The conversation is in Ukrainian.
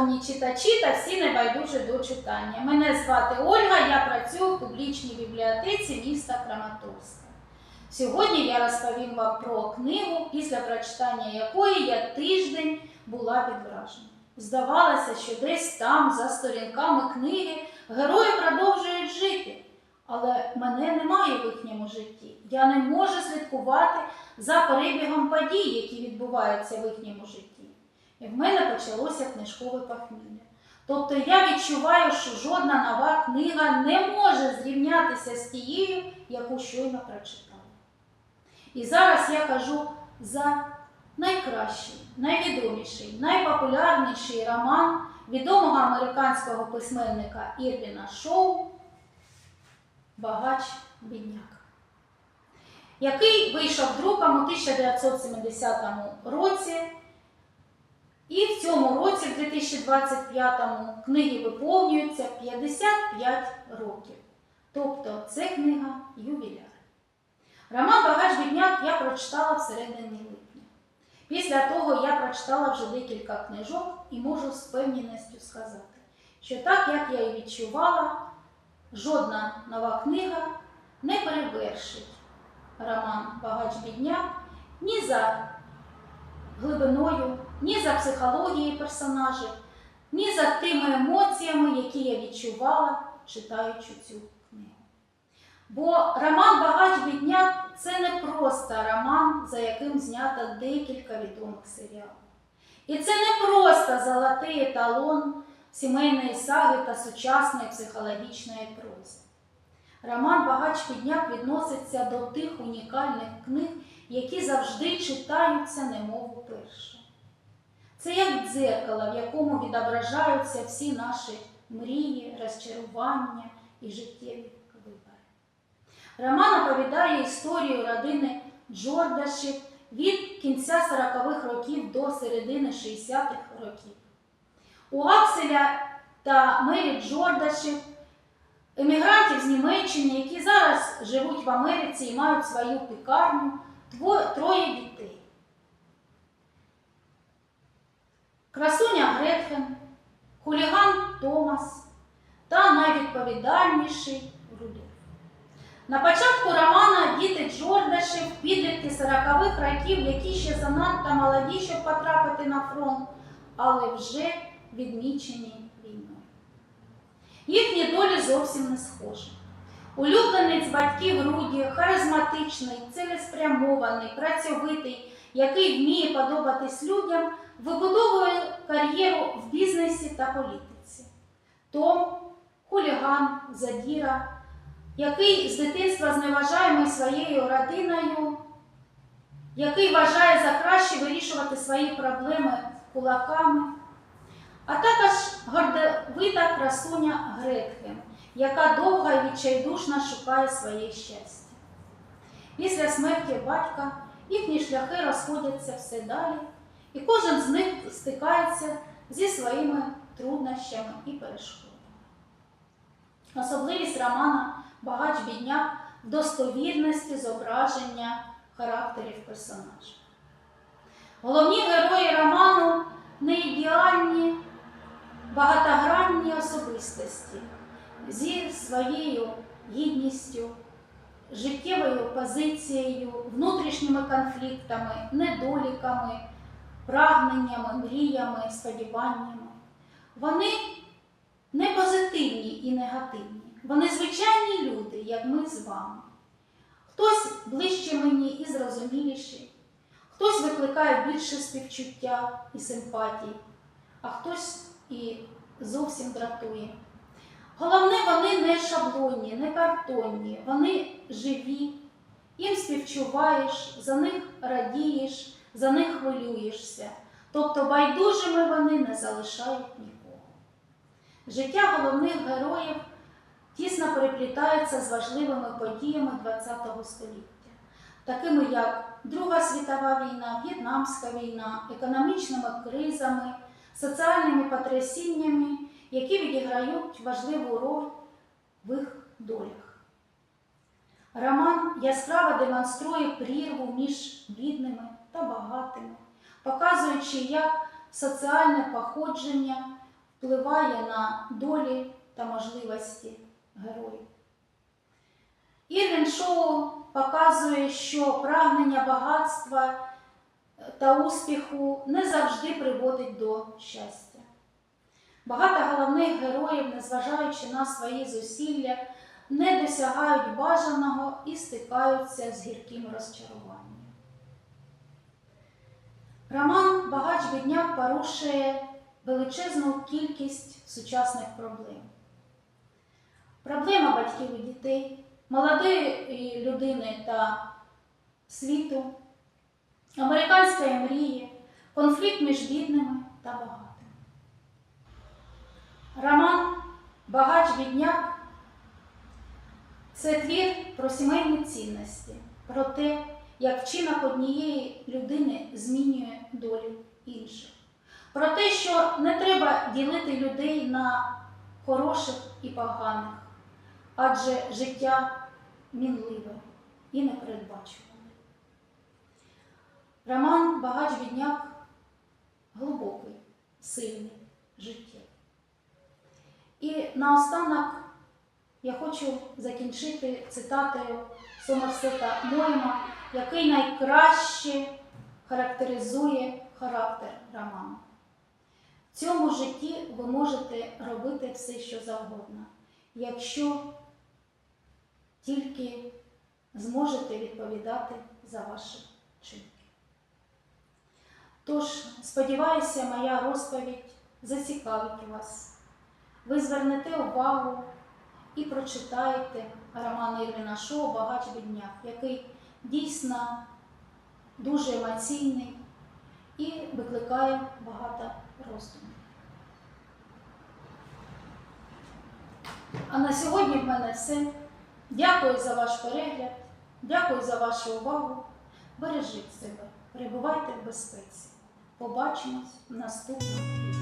шановні читачі та всі небайдужі до читання. Мене звати Ольга, я працюю в публічній бібліотеці міста Краматорська. Сьогодні я розповім вам про книгу, після прочитання якої я тиждень була під враженням. Здавалося, що десь там, за сторінками книги, герої продовжують жити. Але мене немає в їхньому житті. Я не можу слідкувати за перебігом подій, які відбуваються в їхньому житті. І в мене почалося книжкове похмілля. Тобто я відчуваю, що жодна нова книга не може зрівнятися з тією, яку щойно прочитала. І зараз я кажу за найкращий, найвідоміший, найпопулярніший роман відомого американського письменника Ірвіна Шоу Багач бідняк, який вийшов друком у 1970 році. І в цьому році, в 2025-му, книги виповнюються 55 років. Тобто це книга ювіляр. Роман Багаж бідняк я прочитала всередині липня. Після того я прочитала вже декілька книжок і можу з певністю сказати, що так як я і відчувала, жодна нова книга не перевершить роман Багач бідняк ні за глибиною, ні за психологією персонажів, ні за тими емоціями, які я відчувала, читаючи цю книгу. Бо роман Багач бідняк це не просто роман, за яким знято декілька відомих серіалів. І це не просто золотий еталон сімейної саги та сучасної психологічної прози. Роман Багач Підняк відноситься до тих унікальних книг, які завжди читаються немов уперше. Це як дзеркало, в якому відображаються всі наші мрії, розчарування і життєві вибори. Роман оповідає історію родини Джордашів від кінця 40-х років до середини 60-х років. У Акселя та Мері Джордашів емігрантів з Німеччини, які зараз живуть в Америці і мають свою пікарню, троє дітей. Красуня Гретхен, хуліган Томас та найвідповідальніший Рудольф. На початку романа діти Джордашів, підлітки 40-х років, які ще занадто молоді, щоб потрапити на фронт, але вже відмічені війною. Їхні долі зовсім не схожі. Улюбленець батьків Руді, харизматичний, цілеспрямований, працьовитий, який вміє подобатись людям, вибудовує кар'єру в бізнесі та політиці. Том хуліган, задіра, який з дитинства зневажаємий своєю родиною, який вважає за краще вирішувати свої проблеми кулаками, а також гордовита красуня Гретхен, яка довго і відчайдушно шукає своє щастя. Після смерті батька їхні шляхи розходяться все далі, і кожен з них стикається зі своїми труднощами і перешкодами. Особливість романа Багач бідняк в достовірності зображення характерів персонажів. Головні герої роману не ідеальні, багатогранні особистості зі своєю гідністю, життєвою позицією, внутрішніми конфліктами, недоліками, прагненнями, мріями, сподіваннями. Вони не позитивні і негативні. Вони звичайні люди, як ми з вами. Хтось ближче мені і зрозуміліший, хтось викликає більше співчуття і симпатій, а хтось і зовсім дратує. Головне, вони не шаблонні, не картонні, вони живі, їм співчуваєш, за них радієш, за них хвилюєшся. Тобто байдужими вони не залишають нікого. Життя головних героїв тісно переплітається з важливими подіями ХХ століття, такими як Друга світова війна, В'єтнамська війна, економічними кризами, соціальними потрясіннями, які відіграють важливу роль в їх долях. Роман яскраво демонструє прірву між бідними та багатими, показуючи, як соціальне походження впливає на долі та можливості героїв. Ірвін Шоу показує, що прагнення багатства та успіху не завжди приводить до щастя. Багато головних героїв, незважаючи на свої зусилля, не досягають бажаного і стикаються з гірким розчаруванням. Роман Багач бідняк порушує величезну кількість сучасних проблем. Проблема батьків і дітей, молодої людини та світу, американської мрії, конфлікт між бідними та багатими. Роман Багач бідняк це твір про сімейні цінності, про те, як вчинок однієї людини змінює долю інших. Про те, що не треба ділити людей на хороших і поганих, адже життя мінливе і непередбачуване. Роман Багач бідняк глибокий, сильний життя. І наостанок я хочу закінчити цитатою Сомерсета Мойма, який найкраще характеризує характер роману. В цьому житті ви можете робити все, що завгодно, якщо тільки зможете відповідати за ваші вчинки. Тож, сподіваюся, моя розповідь зацікавить вас. Ви звернете увагу і прочитаєте роман Ірвіна Шоу Багач бідняк, який дійсно дуже емоційний і викликає багато роздумів. А на сьогодні в мене все. Дякую за ваш перегляд, дякую за вашу увагу. Бережіть себе, перебувайте в безпеці. Побачимось в наступному відео.